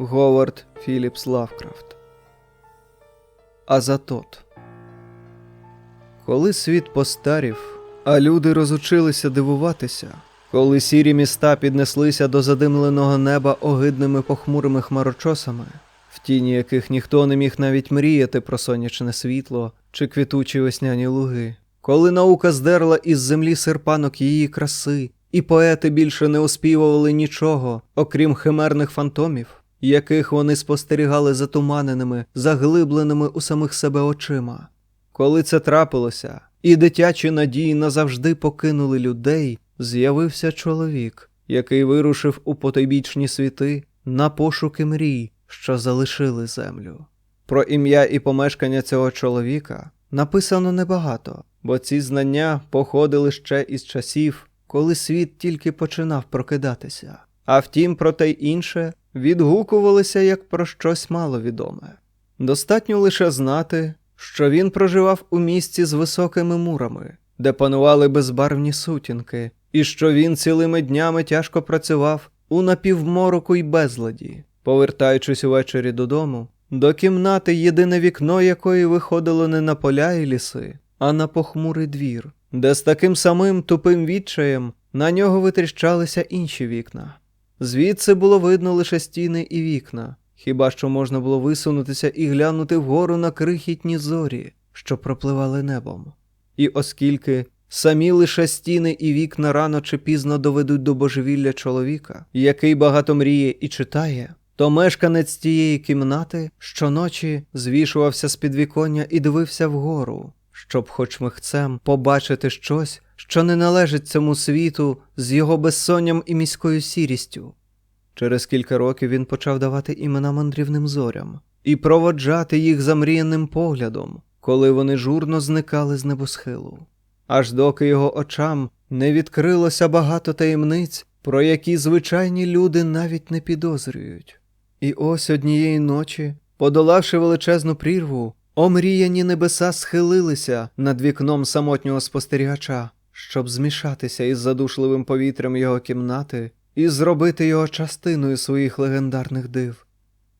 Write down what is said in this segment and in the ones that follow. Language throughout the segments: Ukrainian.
Говард Філіпс Лавкрафт. Азатот. Коли світ постарів, а люди розучилися дивуватися, коли сірі міста піднеслися до задимленого неба огидними похмурими хмарочосами, в тіні яких ніхто не міг навіть мріяти про сонячне світло чи квітучі весняні луги, коли наука здерла із землі серпанок її краси, і поети більше не оспівували нічого, окрім химерних фантомів, яких вони спостерігали затуманеними, заглибленими у самих себе очима. Коли це трапилося, і дитячі надії назавжди покинули людей, з'явився чоловік, який вирушив у потойбічні світи на пошуки мрій, що залишили землю. Про ім'я і помешкання цього чоловіка написано небагато, бо ці знання походили ще із часів, коли світ тільки починав прокидатися. А втім, про те й інше відгукувалися як про щось маловідоме. Достатньо лише знати, що він проживав у місті з високими мурами, де панували безбарвні сутінки, і що він цілими днями тяжко працював у напівмороку й безладі, повертаючись увечері додому, до кімнати, єдине вікно якої виходило не на поля і ліси, а на похмурий двір, де з таким самим тупим відчаєм на нього витріщалися інші вікна. Звідси було видно лише стіни і вікна, хіба що можна було висунутися і глянути вгору на крихітні зорі, що пропливали небом. І оскільки самі лише стіни і вікна рано чи пізно доведуть до божевілля чоловіка, який багато мріє і читає, то мешканець тієї кімнати щоночі звішувався з підвіконня і дивився вгору, щоб хоч михцем побачити щось, що не належить цьому світу з його безсонням і міською сірістю. Через кілька років він почав давати імена мандрівним зорям і проводжати їх замріяним поглядом, коли вони журно зникали з небосхилу. Аж доки його очам не відкрилося багато таємниць, про які звичайні люди навіть не підозрюють. І ось однієї ночі, подолавши величезну прірву, омріяні небеса схилилися над вікном самотнього спостерігача, щоб змішатися із задушливим повітрям його кімнати і зробити його частиною своїх легендарних див.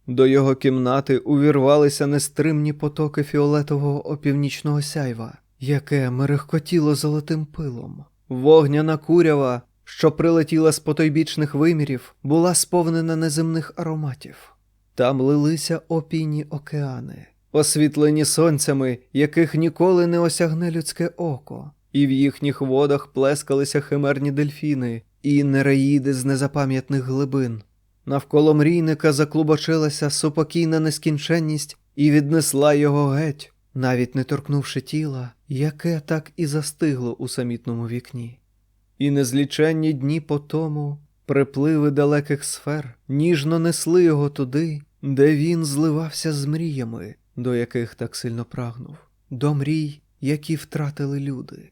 До його кімнати увірвалися нестримні потоки фіолетового опівнічного сяйва, яке мерехкотіло золотим пилом. Вогняна курява, що прилетіла з потойбічних вимірів, була сповнена неземних ароматів. Там лилися опійні океани, освітлені сонцями, яких ніколи не осягне людське око, і в їхніх водах плескалися химерні дельфіни і нереїди з незапам'ятних глибин. Навколо мрійника заклубочилася супокійна нескінченність і віднесла його геть, навіть не торкнувши тіла, яке так і застигло у самітному вікні. І незліченні дні по тому припливи далеких сфер ніжно несли його туди, де він зливався з мріями, до яких так сильно прагнув, до мрій, які втратили люди.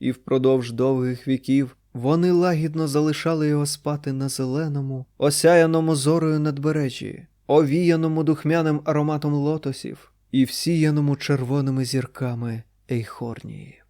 І впродовж довгих віків вони лагідно залишали його спати на зеленому, осяяному зорою надбережжі, овіяному духмяним ароматом лотосів і всіяному червоними зірками Ейхорнії.